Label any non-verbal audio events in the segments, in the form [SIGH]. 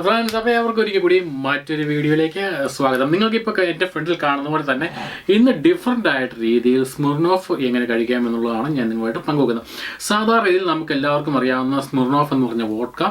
Friends അപ്പോൾ അവർക്ക് ഒരിക്കൽ കൂടി മറ്റൊരു വീഡിയോയിലേക്ക് സ്വാഗതം. നിങ്ങൾക്കിപ്പോൾ എന്റെ ഫ്രണ്ടിൽ കാണുന്ന പോലെ തന്നെ ഇന്ന് ഡിഫറെന്റ് ആയിട്ട് രീതിയിൽ സ്മിർണോഫ് എങ്ങനെ കഴിക്കാം എന്നുള്ളതാണ് ഞാൻ നിങ്ങളുമായിട്ട് പങ്കുവെക്കുന്നത്. സാധാരണ രീതിയിൽ നമുക്ക് എല്ലാവർക്കും അറിയാവുന്ന സ്മിർണോഫ് എന്ന് പറഞ്ഞ വോഡ്ക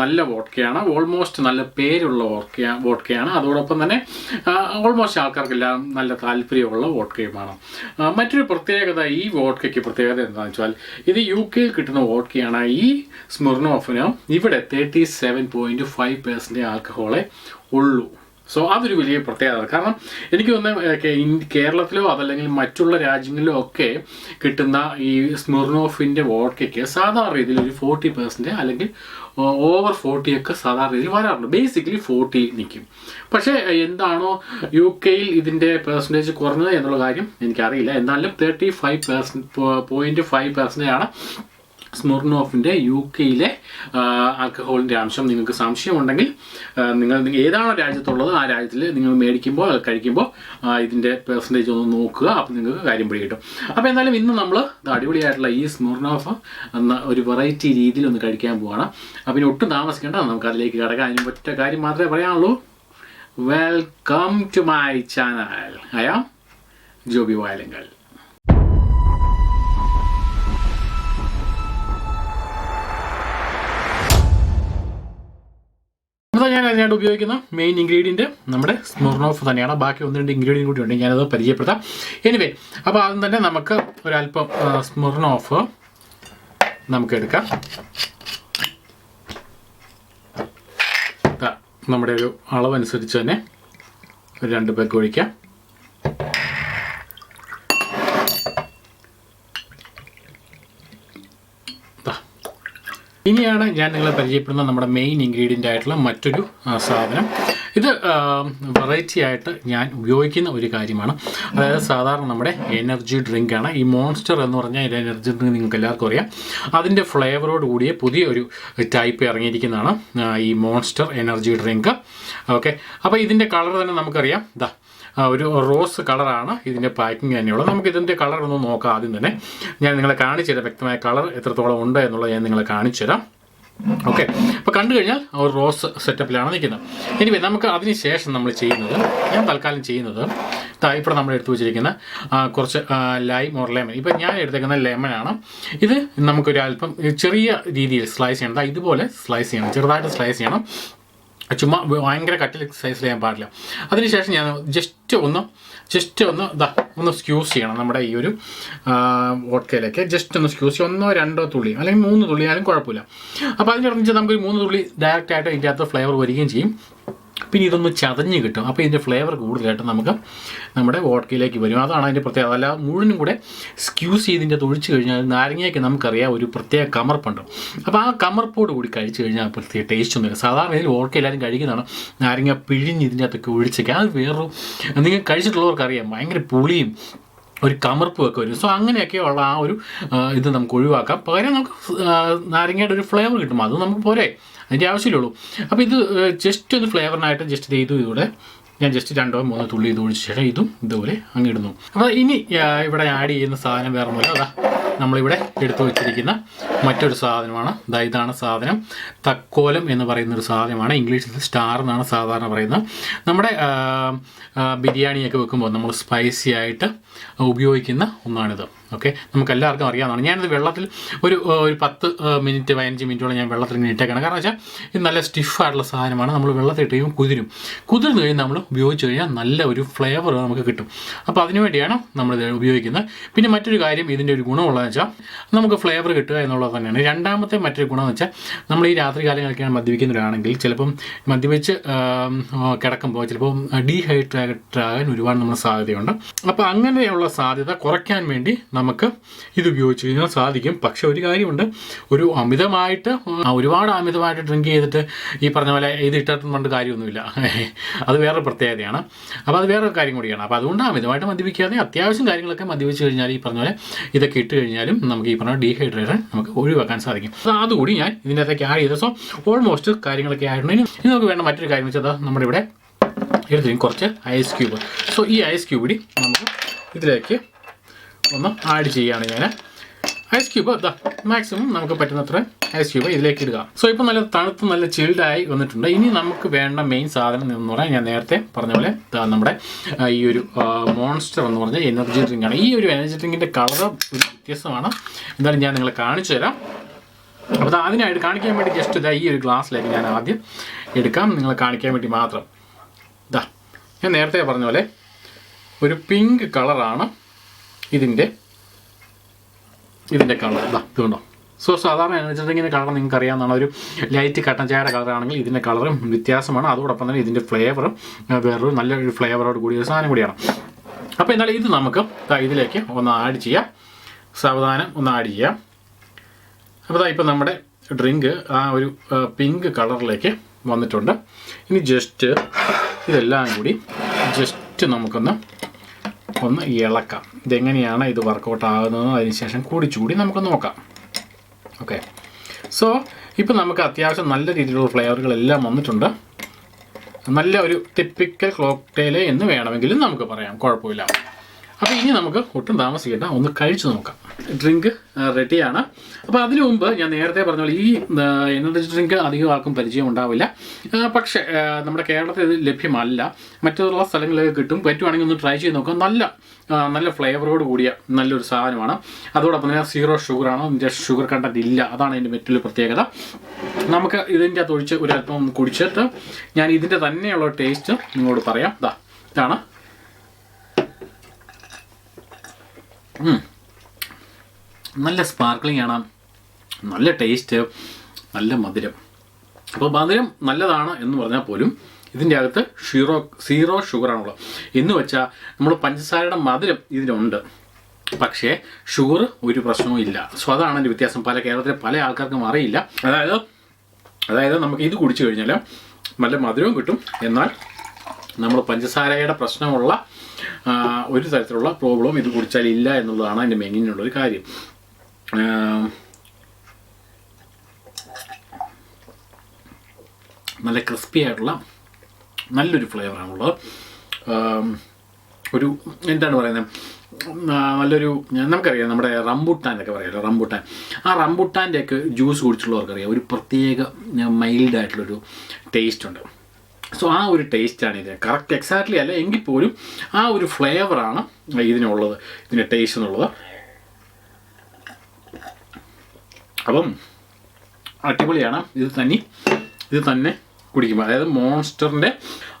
നല്ല വോഡ്കയാണ് ഓൾമോസ്റ്റ് നല്ല പേരുള്ള വോഡ്ക വോഡ്കയാണ് അതോടൊപ്പം തന്നെ ഓൾമോസ്റ്റ് ആൾക്കാർക്കെല്ലാം നല്ല താല്പര്യമുള്ള വോഡ്കയുമാണ് മറ്റൊരു പ്രത്യേകത ഈ വോഡ്കയ്ക്ക് പ്രത്യേകത എന്താണെന്ന് വെച്ചാൽ ഇത് യു കെയിൽ കിട്ടുന്ന വോഡ്കയാണ് ഈ സ്മിർനോഫിന് ഇവിടെ thirty seven point five percent ആൽക്കഹോളെ ഉള്ളൂ. സോ അതൊരു വലിയ പ്രത്യേകത. കാരണം എനിക്ക് തോന്നുന്നത് കേരളത്തിലോ അതല്ലെങ്കിൽ മറ്റുള്ള രാജ്യങ്ങളിലോ ഒക്കെ കിട്ടുന്ന ഈ സ്മിർനോഫിന്റെ വോട്ടയ്ക്ക് സാധാരണ രീതിയിൽ ഒരു ഫോർട്ടി പെർസെന്റ് അല്ലെങ്കിൽ ഓവർ ഫോർട്ടി ഒക്കെ സാധാരണ രീതിയിൽ വരാറുണ്ട്. ബേസിക്കലി ഫോർട്ടി നിൽക്കും പക്ഷേ എന്താണോ യു കെയിൽ ഇതിന്റെ പെർസെന്റേജ് കുറഞ്ഞത് എന്നുള്ള കാര്യം എനിക്കറിയില്ല. എന്നാലും thirty five percent point five percentage ആണ് സ്മിർനോഫിന്റെ യു കെയിലെ ആൽക്കഹോളിന്റെ അംശം നിങ്ങൾക്ക് സംശയമുണ്ടെങ്കിൽ നിങ്ങൾ ഏതാണ് രാജ്യത്തുള്ളത് ആ രാജ്യത്തിൽ നിങ്ങൾ മേടിക്കുമ്പോൾ കഴിക്കുമ്പോൾ ഇതിന്റെ പെർസെന്റേജ് ഒന്ന് നോക്കുക. അപ്പോൾ നിങ്ങൾക്ക് കാര്യം പിടി കിട്ടും. അപ്പോൾ എന്തായാലും ഇന്ന് നമ്മൾ അടിപൊളിയായിട്ടുള്ള ഈ സ്മോർണോഫ് എന്ന ഒരു വെറൈറ്റി രീതിയിൽ ഒന്ന് കഴിക്കാൻ പോവാണ്. അപ്പം ഇനി ഒട്ടും താമസിക്കേണ്ട നമുക്ക് അതിലേക്ക് കിടക്കാം. അതിന് പറ്റ കാര്യം മാത്രമേ പറയാനുള്ളൂ. Welcome to my channel I'm Joby Vayalankal അപ്പോൾ ഞാൻ അതിനായിട്ട് ഉപയോഗിക്കുന്ന മെയിൻ ഇൻഗ്രീഡിയന്റ് നമ്മുടെ സ്മോർണോഫ് തന്നെയാണ്. ബാക്കി ഒന്ന് രണ്ട് ഇൻഗ്രീഡിയൻ കൂടി ഉണ്ട് ഞാനത് പരിചയപ്പെടുത്താം. എനിവേ അപ്പോൾ ആദ്യം തന്നെ നമുക്ക് ഒരല്പം സ്മോർണോഫ് നമുക്ക് എടുക്കാം. നമ്മുടെ ഒരു അളവനുസരിച്ച് തന്നെ ഒരു രണ്ട് പേക്ക് ഒഴിക്കാം. ഇനിയാണ് ഞാൻ നിങ്ങളെ പരിചയപ്പെടുന്ന നമ്മുടെ മെയിൻ ഇൻഗ്രീഡിയന്റ് ആയിട്ടുള്ള മറ്റൊരു സാധനം. ഇത് വെറൈറ്റി ആയിട്ട് ഞാൻ ഉപയോഗിക്കുന്ന ഒരു കാര്യമാണ്. അതായത് സാധാരണ നമ്മുടെ എനർജി ഡ്രിങ്ക് ആണ്. ഈ മോൺസ്റ്റർ എന്ന് പറഞ്ഞാൽ ഒരു എനർജി ഡ്രിങ്ക് നിങ്ങൾക്ക് എല്ലാവർക്കും അറിയാം. അതിന്റെ ഫ്ലേവറോട് കൂടിയ പുതിയ ഒരു ടൈപ്പ് ഇറങ്ങിയിരിക്കുന്നതാണ് ഈ മോൺസ്റ്റർ എനർജി ഡ്രിങ്ക് ഓക്കെ അപ്പോൾ ഇതിന്റെ കളർ തന്നെ നമുക്കറിയാം. ആ, ഒരു റോസ് കളറാണ് ഇതിന്റെ പാക്കിങ് തന്നെയുള്ളത്. നമുക്ക് ഇതിന്റെ കളർ ഒന്ന് നോക്കാം ആദ്യം തന്നെ. ഞാൻ നിങ്ങളെ കാണിച്ചു തരാം. വ്യക്തമായ കളർ എത്രത്തോളം ഉണ്ട് എന്നുള്ളത് ഞാൻ നിങ്ങളെ കാണിച്ചു തരാം. ഓക്കെ. അപ്പോൾ കണ്ടു കഴിഞ്ഞാൽ ഒരു റോസ് സെറ്റപ്പിലാണ് നിൽക്കുന്നത്. ഇനി നമുക്ക് അതിന് ശേഷം നമ്മൾ ചെയ്യുന്നത് ഞാൻ തൽക്കാലം ചെയ്യുന്നത് ഇപ്പോൾ നമ്മൾ എടുത്തു വെച്ചിരിക്കുന്ന കുറച്ച് ലൈം ഓർ ലെമൺ ഇപ്പം ഞാൻ എടുത്തേക്കുന്ന ലെമണാണ് ഇത് നമുക്കൊരു അല്പം ചെറിയ രീതിയിൽ സ്ലൈസ് ചെയ്യണം. ഇതുപോലെ സ്ലൈസ് ചെയ്യണം. ചെറുതായിട്ട് സ്ലൈസ് ചെയ്യണം. ചുമ്മാ ഭയങ്കര കട്ടിൽ സൈസ് ചെയ്യാൻ പാടില്ല. അതിനുശേഷം ഞാൻ ജസ്റ്റ് ഒന്ന് ജസ്റ്റ് ഒന്ന് ഇതാ ഒന്ന് സ്ക്യൂസ് ചെയ്യണം നമ്മുടെ ഈ ഒരു വോട്ട്കയിലേക്ക് ജസ്റ്റ് ഒന്ന് സ്ക്യൂസ് ചെയ്യും ഒന്നോ രണ്ടോ തുള്ളി അല്ലെങ്കിൽ മൂന്ന് തുള്ളി ആയാലും കുഴപ്പമില്ല അപ്പോൾ അതിനനുസരിച്ച് നമുക്കൊരു മൂന്ന് തുള്ളി ഡയറക്റ്റ് ആയിട്ട് ഇതിന്റെ അകത്ത് ഫ്ലേവർ വരികയും ചെയ്യും. പിന്നെ ഇതൊന്ന് ചതഞ്ഞ് കിട്ടും. അപ്പോൾ ഇതിന്റെ ഫ്ലേവർ കൂടുതലായിട്ട് നമുക്ക് നമ്മുടെ വോട്ട്കയിലേക്ക് വരും. അതാണ് അതിന്റെ പ്രത്യേകത. അല്ല മുഴുവനും കൂടെ സ്ക്യൂസ് ചെയ്തിന്റെ തൊഴിച്ച് കഴിഞ്ഞാൽ നാരങ്ങയ്ക്ക് നമുക്കറിയാം ഒരു പ്രത്യേക കമർപ്പുണ്ട്. അപ്പോൾ ആ കമർപ്പോട് കൂടി കഴിച്ച് കഴിഞ്ഞാൽ പ്രത്യേക ടേസ്റ്റ് ഒന്നുമില്ല സാധാരണ ഇതിൽ വോട്ട്ക എല്ലാവരും കഴിക്കുന്നതാണ്. നാരങ്ങ പിഴിഞ്ഞ് ഇതിന്റെ അകത്തൊക്കെ ഒഴിച്ചൊക്കെ അത് വേറൊരു നിങ്ങൾ കഴിച്ചിട്ടുള്ളവർക്ക് അറിയാം ഭയങ്കര പുളിയും ഒരു കമർപ്പ് ഒക്കെ വരും. സോ അങ്ങനെയൊക്കെയുള്ള ആ ഒരു ഇത് നമുക്ക് ഒഴിവാക്കാം. പകരം നമുക്ക് നാരങ്ങയുടെ ഒരു ഫ്ലേവർ കിട്ടും. അത് നമുക്ക് പോരെ. അതിന്റെ ആവശ്യമില്ലുള്ളൂ അപ്പോൾ ഇത് ജസ്റ്റ് ഒരു ഫ്ലേവറിനായിട്ട് ജസ്റ്റ് ചെയ്തു ഇതുകൂടെ ഞാൻ ജസ്റ്റ് രണ്ടോ മൂന്നോ തുള്ളി ഇത് ഒഴിച്ച ശേഷം ഇതും ഇതുപോലെ അങ്ങ് ഇടുന്നു. അപ്പോൾ ഇനി ഇവിടെ ആഡ് ചെയ്യുന്ന സാധനം വേറെ ഒന്നുമില്ല അതാ നമ്മളിവിടെ എടുത്തു വെച്ചിരിക്കുന്ന മറ്റൊരു സാധനമാണ്. ദാ ഇതാണ് സാധനം. തക്കോലം എന്ന് പറയുന്ന ഒരു സാധനമാണ്. ഇംഗ്ലീഷിൽ സ്റ്റാർ എന്നാണ് സാധാരണ പറയുന്നത്. നമ്മുടെ ബിരിയാണിയൊക്കെ വെക്കുമ്പോൾ നമ്മൾ സ്പൈസി ആയിട്ട് ഉപയോഗിക്കുന്ന ഒന്നാണിത്. ഓക്കെ നമുക്ക് എല്ലാവർക്കും അറിയാവുന്നതാണ്. ഞാനിത് വെള്ളത്തിൽ ഒരു ഒരു പത്ത് മിനിറ്റ് പതിനഞ്ച് മിനിറ്റോളം ഞാൻ വെള്ളത്തിൽ ഇങ്ങനെ ഇട്ടേക്കണം. കാരണം വെച്ചാൽ ഇത് നല്ല സ്റ്റിഫായിട്ടുള്ള സാധനമാണ്. നമ്മൾ വെള്ളത്തിൽ ഇട്ട് കഴിയുമ്പോൾ കുതിരും. കുതിർന്ന് കഴിഞ്ഞ് നമ്മൾ ഉപയോഗിച്ച് കഴിഞ്ഞാൽ നല്ല ഒരു ഫ്ലേവർ നമുക്ക് കിട്ടും. അപ്പോൾ അതിനുവേണ്ടിയാണ് നമ്മളിത് ഉപയോഗിക്കുന്നത്. പിന്നെ മറ്റൊരു കാര്യം ഇതിന്റെ ഒരു ഗുണമുള്ളതെന്ന് വെച്ചാൽ നമുക്ക് ഫ്ലേവർ കിട്ടുക എന്നുള്ളത് തന്നെയാണ്. രണ്ടാമത്തെ മറ്റൊരു ഗുണം എന്ന് വെച്ചാൽ നമ്മൾ ഈ രാത്രി കാലങ്ങളിലൊക്കെയാണ് മദ്യപിക്കുന്നവരാണെങ്കിൽ ചിലപ്പം മദ്യപിച്ച് കിടക്കുമ്പോൾ ചിലപ്പം ഡീഹൈഡ്രേറ്റഡ് ആകാൻ ഒരുപാട് നമ്മൾ സാധ്യതയുണ്ട്. അപ്പോൾ അങ്ങനെയുള്ള സാധ്യത കുറയ്ക്കാൻ വേണ്ടി നമുക്ക് ഇത് ഉപയോഗിച്ച് കഴിഞ്ഞാൽ സാധിക്കും. പക്ഷെ ഒരു കാര്യമുണ്ട് ഒരു അമിതമായിട്ട് ഒരുപാട് അമിതമായിട്ട് ഡ്രിങ്ക് ചെയ്തിട്ട് ഈ പറഞ്ഞ പോലെ ഇത് ഇട്ടിട്ടും കാര്യമൊന്നുമില്ല. [LAUGHS] അത് വേറൊരു പ്രത്യേകതയാണ്. അപ്പോൾ അത് വേറൊരു കാര്യം കൂടിയാണ്. അപ്പോൾ അതുകൊണ്ട് അമിതമായിട്ട് മദ്യപിക്കാതെ അത്യാവശ്യം കാര്യങ്ങളൊക്കെ മദ്യപിച്ച് കഴിഞ്ഞാൽ ഈ പറഞ്ഞ പോലെ ഇതൊക്കെ ഇട്ട് കഴിഞ്ഞാലും നമുക്ക് ഈ പറഞ്ഞ ഡീഹൈഡ്രേഷൻ നമുക്ക് ഒഴിവാക്കാൻ സാധിക്കും. അതുകൂടി ഞാൻ ഇതിന്റെ അകത്തേക്ക് ആഡ് ചെയ്ത സോ ഓൾമോസ്റ്റ് കാര്യങ്ങളൊക്കെ ആയിരുന്നു. ഇനി നമുക്ക് വേണ്ട മറ്റൊരു കാര്യം വെച്ചാൽ നമ്മുടെ ഇവിടെ എടുത്തിരിക്കും കുറച്ച് ഐസ് ക്യൂബ് സോ ഈ ഐസ് ക്യൂബ് കൂടി നമുക്ക് ഇതിലേക്ക് ഒന്ന് ആഡ് ചെയ്യുകയാണ് ഞാൻ ഐസ് ക്യൂബ് ഇതാ മാക്സിമം നമുക്ക് പറ്റുന്നത്ര ഐസ് ക്യൂബ് ഇതിലേക്ക് ഇടുക. സോ ഇപ്പോൾ നല്ല തണുത്ത് നല്ല ചിൽഡായി വന്നിട്ടുണ്ട്. ഇനി നമുക്ക് വേണ്ട മെയിൻ സാധനം എന്ന് പറഞ്ഞാൽ ഞാൻ നേരത്തെ പറഞ്ഞ പോലെ നമ്മുടെ ഈ ഒരു മോൺസ്റ്റർ എന്ന് പറഞ്ഞ എനർജി ഡ്രിങ്ക് ആണ്. ഈ ഒരു എനർജി ഡ്രിങ്കിന്റെ കളർ വ്യത്യസ്തമാണ് എന്തായാലും ഞാൻ നിങ്ങളെ കാണിച്ചു തരാം. അപ്പോൾ അതിനായിട്ട് കാണിക്കാൻ വേണ്ടി ജസ്റ്റ് ഇതാ ഈ ഒരു ഗ്ലാസ്സിലേക്ക് ഞാൻ ആദ്യം എടുക്കാം. നിങ്ങളെ കാണിക്കാൻ വേണ്ടി മാത്രം. ഇതാ ഞാൻ നേരത്തെ പറഞ്ഞ പോലെ ഒരു പിങ്ക് കളറാണ് ഇതിന്റെ ഇതിന്റെ കളർ ഇതാ ഇതുകൊണ്ടോ സോ സാധാരണ എനർജി ഡ്രിങ്കിന്റെ കളർ നിങ്ങൾക്ക് അറിയാവുന്നതാണ് ഒരു ലൈറ്റ് കട്ടൻ ചായയുടെ കളറാണെങ്കിൽ ഇതിന്റെ കളറും വ്യത്യാസമാണ്. അതോടൊപ്പം തന്നെ ഇതിന്റെ ഫ്ലേവറും വേറൊരു നല്ലൊരു ഫ്ലേവറോട് കൂടിയ സാധനം കൂടിയാണ്. അപ്പോൾ എന്നാലും ഇത് നമുക്ക് ഇതിലേക്ക് ഒന്ന് ആഡ് ചെയ്യാം. സാവധാനം ഒന്ന് ആഡ് ചെയ്യാം. അപ്പോൾ ഇപ്പം നമ്മുടെ ഡ്രിങ്ക് ആ ഒരു പിങ്ക് കളറിലേക്ക് വന്നിട്ടുണ്ട്. ഇനി ജസ്റ്റ് ഇതെല്ലാം കൂടി ജസ്റ്റ് നമുക്കൊന്ന് ഒന്ന് ഇളക്കാം. ഇതെങ്ങനെയാണ് ഇത് വർക്കൗട്ട് ആകുന്നത് അതിനുശേഷം ചൂടി നമുക്ക് നോക്കാം. ഓക്കെ സോ ഇപ്പം നമുക്ക് അത്യാവശ്യം നല്ല രീതിയിലുള്ള ഫ്ലേവറുകളെല്ലാം വന്നിട്ടുണ്ട്. നല്ല ഒരു ടിപ്പിക്കൽ കോക്ടെയിൽ എന്ന് വേണമെങ്കിലും നമുക്ക് പറയാം. കുഴപ്പമില്ല. അപ്പോൾ ഇനി നമുക്ക് ഒട്ടും താമസിക്കേണ്ട. ഒന്ന് കഴിച്ചു നോക്കാം. ഡ്രിങ്ക് റെഡിയാണ് അപ്പോൾ അതിനു മുമ്പ് ഞാൻ നേരത്തെ പറഞ്ഞ പോലെ ഈ എനർജി ഡ്രിങ്ക് അധികം ആർക്കും പരിചയം ഉണ്ടാവില്ല. പക്ഷേ നമ്മുടെ കേരളത്തിൽ ഇത് ലഭ്യമല്ല. മറ്റുള്ള സ്ഥലങ്ങളിലൊക്കെ കിട്ടും. പറ്റുവാണെങ്കിൽ ഒന്ന് ട്രൈ ചെയ്ത് നോക്കാം. നല്ല നല്ല ഫ്ലേവറോട് കൂടിയ നല്ലൊരു സാധനമാണ്. അതോടൊപ്പം തന്നെ സീറോ ഷുഗറാണ് ഇതിന്റെ ഷുഗർ കണ്ടന്റ് ഇല്ല. അതാണ് ഇതിന്റെ മറ്റൊരു പ്രത്യേകത. നമുക്ക് ഇതിന്റെ അകത്ത് ഒഴിച്ച് ഒരു അല്പം കുടിച്ചിട്ട് ഞാൻ ഇതിന്റെ തന്നെയുള്ള ടേസ്റ്റ് നിങ്ങളോട് പറയാം. ഇതാ ഇതാണ്. നല്ല സ്പാർക്ലിംഗ് ആണ്. നല്ല ടേസ്റ്റ് നല്ല മധുരം. അപ്പോൾ മധുരം നല്ലതാണ് എന്ന് പറഞ്ഞാൽ പോലും ഇതിന്റെ അകത്ത് ഷീറോ സീറോ ഷുഗറാണുള്ളത് എന്ന് വെച്ചാൽ നമ്മൾ പഞ്ചസാരയുടെ മധുരം ഇതിനുണ്ട്. പക്ഷേ ഷുഗർ ഒരു പ്രശ്നവും ഇല്ല. സോ അതാണ് അതിന്റെ വ്യത്യാസം. പല കേരളത്തിലെ പല ആൾക്കാർക്കും അറിയില്ല. അതായത് അതായത് നമുക്ക് ഇത് കുടിച്ചു കഴിഞ്ഞാൽ നല്ല മധുരവും കിട്ടും. എന്നാൽ നമ്മൾ പഞ്ചസാരയുടെ പ്രശ്നമുള്ള ഒരു തരത്തിലുള്ള പ്രോബ്ലവും ഇത് കുടിച്ചാൽ ഇല്ല എന്നുള്ളതാണ് അതിന്റെ ഒരു കാര്യം. നല്ല ക്രിസ്പി ആയിട്ടുള്ള നല്ലൊരു ഫ്ലേവറാണുള്ളത്. ഒരു എന്താണ് പറയുന്നത്? നല്ലൊരു നമുക്കറിയാം നമ്മുടെ റംബുട്ടാൻ എന്നൊക്കെ പറയാമല്ലോ റംബുട്ടാൻ. ആ റംബുട്ടാന്റെ ഒക്കെ ജ്യൂസ് കുടിച്ചുള്ളവർക്കറിയാം ഒരു പ്രത്യേക മൈൽഡായിട്ടുള്ളൊരു ടേസ്റ്റ് ഉണ്ട്. സോ ആ ഒരു ടേസ്റ്റാണ് ഇതിന്. കറക്റ്റ് എക്സാക്ട്ലി അല്ല എങ്കിൽ പോലും ആ ഒരു ഫ്ലേവറാണ് ഇതിനുള്ളത് ഇതിന്റെ ടേസ്റ്റ് എന്നുള്ളത്. അപ്പം അടിപൊളിയാണ്. ഇത് തന്നെ ഇത് തന്നെ കുടിക്കുമ്പോൾ. അതായത് മോൺസ്റ്ററിന്റെ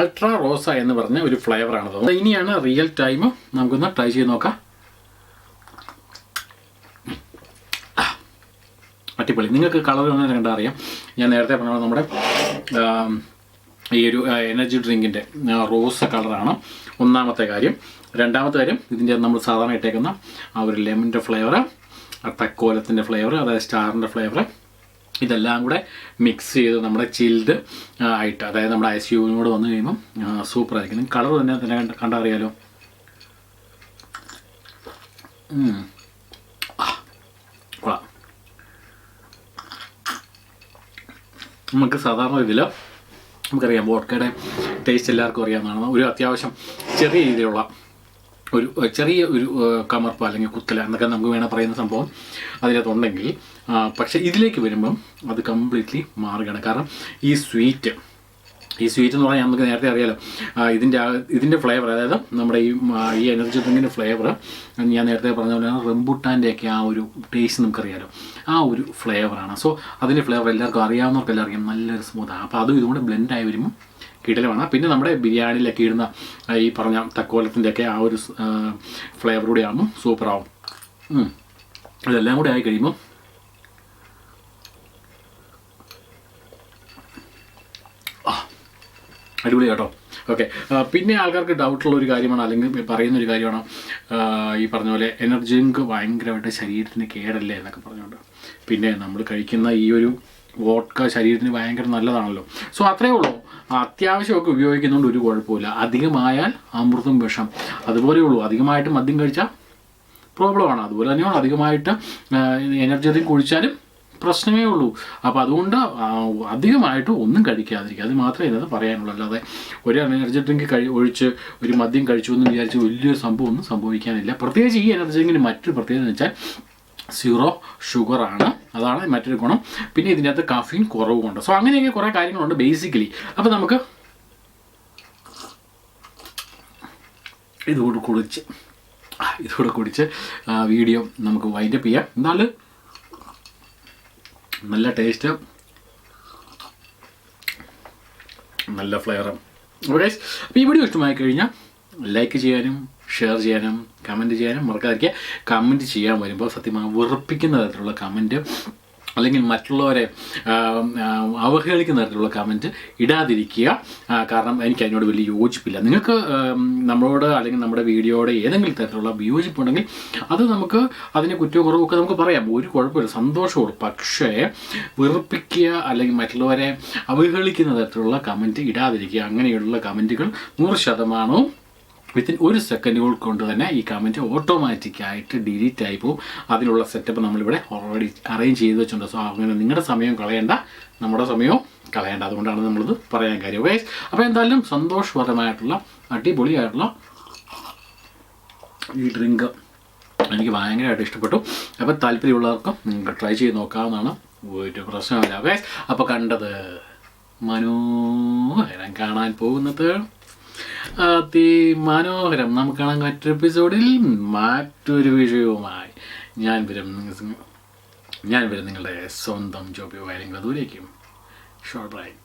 അൾട്രാ റോസ എന്ന് പറഞ്ഞ ഒരു ഫ്ലേവറാണ് തോന്നുന്നത് ഇനിയാണ് റിയൽ ടൈം നമുക്കൊന്ന് ട്രൈ ചെയ്ത് നോക്കാം. അടിപൊളി. നിങ്ങൾക്ക് കളർ ഒന്ന് കണ്ടറിയാം ഞാൻ നേരത്തെ പറഞ്ഞ നമ്മുടെ ഈ ഒരു എനർജി ഡ്രിങ്കിന്റെ റോസ് കളറാണ് ഒന്നാമത്തെ കാര്യം. രണ്ടാമത്തെ കാര്യം ഇതിന്റെ നമ്മൾ സാധാരണ ഇട്ടേക്കുന്ന ആ ഒരു ലെമണിന്റെ ഫ്ലേവർ തക്കോലത്തിന്റെ ഫ്ലേവർ അതായത് സ്റ്റാറിന്റെ ഫ്ലേവർ ഇതെല്ലാം കൂടെ മിക്സ് ചെയ്ത് നമ്മുടെ ചിൽഡ് ആയിട്ട് അതായത് നമ്മുടെ ഐസ് ക്യൂബിനോട് വന്നു കഴിയുമ്പം സൂപ്പർ ആയിരിക്കും. കളർ തന്നെ തന്നെ കണ്ട- കണ്ടാൽ അറിയാലോ ഉം. ആ, കൊള്ളാം. നമുക്ക് സാധാരണ ഇതിൽ നമുക്കറിയാം വോഡ്ക്കയുടെ ടേസ്റ്റ് എല്ലാവർക്കും അറിയാവുന്നതാണ്. ഒരു അത്യാവശ്യം ചെറിയ രീതിയിലുള്ള ഒരു ചെറിയ ഒരു കമർപ്പ് അല്ലെങ്കിൽ കുത്തല എന്നൊക്കെ നമുക്ക് വേണേൽ പറയുന്ന സംഭവം അതിനകത്തുണ്ടെങ്കിൽ പക്ഷേ ഇതിലേക്ക് വരുമ്പം അത് കംപ്ലീറ്റ്ലി മാറുകയാണ് കാരണം ഈ സ്വീറ്റ് ഈ സ്വീറ്റ് എന്ന് പറഞ്ഞാൽ നമുക്ക് നേരത്തെ അറിയാലോ. ഇതിന്റെ ഇതിന്റെ ഫ്ലേവർ അതായത് നമ്മുടെ ഈ ഈ എനർജി ഡ്രിങ്കിന്റെ ഫ്ലേവർ ഞാൻ നേരത്തെ പറഞ്ഞ പോലെ റംബുട്ടാന്റെയൊക്കെ ആ ഒരു ടേസ്റ്റ് നമുക്കറിയാലോ. ആ ഒരു ഫ്ലേവറാണ് സോ അതിന്റെ ഫ്ലേവർ എല്ലാവർക്കും അറിയാവുന്നവർക്കെല്ലാം അറിയാം. നല്ലൊരു സ്മൂത്താണ് അപ്പോൾ അതും ഇതുകൊണ്ട് ബ്ലെൻഡ് ബ്ലെൻഡായി വരുമ്പോൾ കിടലമാണ്. പിന്നെ നമ്മുടെ ബിരിയാണിയിലൊക്കെ ഇടുന്ന ഈ പറഞ്ഞ തക്കോലത്തിന്റെയൊക്കെ ആ ഒരു ഫ്ലേവർ കൂടെ ആകുമ്പോൾ സൂപ്പറാവും. ഇതെല്ലാം കൂടെ ആയി കഴിയുമ്പോൾ അടിപൊളി കേട്ടോ. ഓക്കെ പിന്നെ ആൾക്കാർക്ക് ഡൗട്ടുള്ള ഒരു കാര്യമാണ് അല്ലെങ്കിൽ പറയുന്ന ഒരു കാര്യമാണ്. ഈ പറഞ്ഞ പോലെ എനർജി ഡ്രിങ്ക് ഭയങ്കരമായിട്ട് ശരീരത്തിന് കേടല്ലേ എന്നൊക്കെ പറഞ്ഞുകൊണ്ട്. പിന്നെ നമ്മൾ കഴിക്കുന്ന ഈ ഒരു വോട്ട്ക ശരീരത്തിന് ഭയങ്കര നല്ലതാണല്ലോ. സോ അത്രയേ ഉള്ളൂ. അത്യാവശ്യമൊക്കെ ഉപയോഗിക്കുന്നതുകൊണ്ട് ഒരു കുഴപ്പമില്ല അധികമായാൽ അമൃതും വിഷം. അതുപോലെ ഉള്ളൂ. അധികമായിട്ട് മദ്യം കഴിച്ചാൽ പ്രോബ്ലമാണ് അതുപോലെ തന്നെയാണ് അധികമായിട്ട് എനർജി ഡ്രിങ്ക് കുടിച്ചാലും പ്രശ്നമേ ഉള്ളൂ. അപ്പോൾ അതുകൊണ്ട് അധികമായിട്ട് ഒന്നും കഴിക്കാതിരിക്കുക. അത് മാത്രമേ ഇതിനകത്ത് പറയാനുള്ളൂ. അല്ലാതെ ഒരു എനർജി ഡ്രിങ്ക് കഴി ഒഴിച്ച് ഒരു മദ്യം കഴിച്ചു എന്ന് വിചാരിച്ച് വലിയൊരു സംഭവം ഒന്നും സംഭവിക്കാനില്ല. പ്രത്യേകിച്ച് ഈ എനർജി ഡ്രിങ്കിന് മറ്റൊരു പ്രത്യേകത എന്ന് വെച്ചാൽ സീറോ ഷുഗറാണ് അതാണ് മറ്റൊരു ഗുണം. പിന്നെ ഇതിനകത്ത് കഫീൻ കുറവുമുണ്ട് സോ അങ്ങനെയൊക്കെ കുറേ കാര്യങ്ങളുണ്ട് ബേസിക്കലി അപ്പോൾ നമുക്ക് ഇതുകൂടെ കുടിച്ച് ഇതുകൂടെ കുടിച്ച് വീഡിയോ നമുക്ക് വൈൻഡപ്പ് ചെയ്യാം. എന്നാലും നല്ല ടേസ്റ്റ് നല്ല ഫ്ലേവറും ഓക്കെ അപ്പോൾ ഈ വീഡിയോ ഇഷ്ടമായി കഴിഞ്ഞാൽ ലൈക്ക് ചെയ്യാനും ഷെയർ ചെയ്യാനും കമന്റ് ചെയ്യാനും മറക്കാതിരിക്കുക. കമന്റ് ചെയ്യാൻ വരുമ്പോൾ സത്യമായി വെറുപ്പിക്കുന്ന തരത്തിലുള്ള കമന്റ് അല്ലെങ്കിൽ മറ്റുള്ളവരെ അവഹേളിക്കുന്ന തരത്തിലുള്ള കമന്റ് ഇടാതിരിക്കുക. കാരണം എനിക്ക് അതിനോട് വലിയ യോജിപ്പില്ല. നിങ്ങൾക്ക് നമ്മളോട് അല്ലെങ്കിൽ നമ്മുടെ വീഡിയോയുടെ ഏതെങ്കിലും തരത്തിലുള്ള വിയോജിപ്പുണ്ടെങ്കിൽ അത് നമുക്ക് അതിനെ കുറ്റവും കുറവൊക്കെ നമുക്ക് പറയാം. ഒരു കുഴപ്പമില്ല സന്തോഷമുള്ളൂ. പക്ഷേ വെറുപ്പിക്കുക അല്ലെങ്കിൽ മറ്റുള്ളവരെ അവഹേളിക്കുന്ന തരത്തിലുള്ള കമന്റ് ഇടാതിരിക്കുക അങ്ങനെയുള്ള കമന്റുകൾ നൂറ് ശതമാനവും വിത്തിൻ ഒരു സെക്കൻഡുകൾ കൊണ്ട് തന്നെ ഈ കമന്റ് ഓട്ടോമാറ്റിക്കായിട്ട് ഡിലീറ്റ് ആയി പോകും അതിനുള്ള സെറ്റപ്പ് നമ്മളിവിടെ ഓൾറെഡി അറേഞ്ച് ചെയ്ത് വെച്ചിട്ടുണ്ട്. സോ അങ്ങനെ നിങ്ങളുടെ സമയം കളയണ്ട നമ്മുടെ സമയവും കളയേണ്ട. അതുകൊണ്ടാണ് നമ്മളിത് പറയാൻ കാര്യം. ഓക്കെ അപ്പോൾ എന്തായാലും സന്തോഷപരമായിട്ടുള്ള അടിപൊളിയായിട്ടുള്ള ഈ ഡ്രിങ്ക് എനിക്ക് ഭയങ്കരമായിട്ട് ഇഷ്ടപ്പെട്ടു. അപ്പോൾ താല്പര്യമുള്ളവർക്കും നിങ്ങൾക്ക് ട്രൈ ചെയ്ത് നോക്കാവുന്നതാണ് ഒരു പ്രശ്നമില്ല ഓക്കെ അപ്പോൾ കണ്ടത് മനോഹരം കാണാൻ പോകുന്നത് അതിമനോഹരം. നമുക്ക് കാണാൻ മറ്റൊരു എപ്പിസോഡിൽ മറ്റൊരു വിഷയവുമായി. ഞാൻ വരും ഞാൻ വരും നിങ്ങളുടെ സ്വന്തം ജോബി വയലിംഗ് അതുവരേക്കും. Short bright